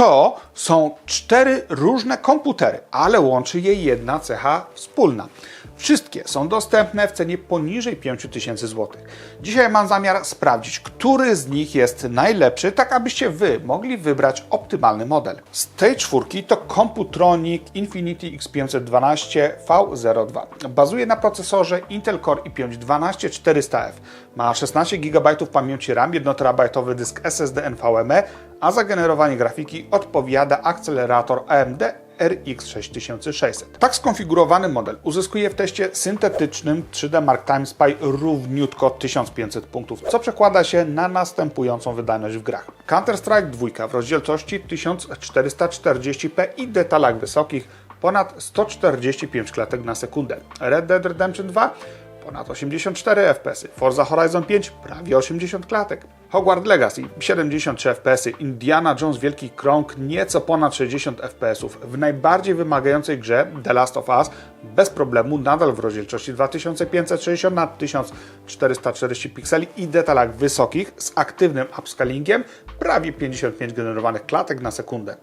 To są cztery różne komputery, ale łączy je jedna cecha wspólna. Wszystkie są dostępne w cenie poniżej 5000 zł. Dzisiaj mam zamiar sprawdzić, który z nich jest najlepszy, tak abyście Wy mogli wybrać optymalny model. Z tej czwórki to Computronic Infinity X512 V02. Bazuje na procesorze Intel Core i5 12400F. Ma 16 GB pamięci RAM, 1TB dysk SSD NVMe, a za generowanie grafiki odpowiada akcelerator AMD RX 6600. Tak skonfigurowany model uzyskuje w teście syntetycznym 3D Mark Time Spy równiutko 1500 punktów, co przekłada się na następującą wydajność w grach. Counter-Strike 2 w rozdzielczości 1440p i detalach wysokich ponad 145 klatek na sekundę. Red Dead Redemption 2 ponad 84 FPS, Forza Horizon 5 prawie 80 klatek, Hogwarts Legacy 73 FPS, Indiana Jones Wielki Krąg nieco ponad 60 FPS. W najbardziej wymagającej grze The Last of Us bez problemu nadal w rozdzielczości 2560 na 1440 pikseli i detalach wysokich z aktywnym upscalingiem prawie 55 generowanych klatek na sekundę.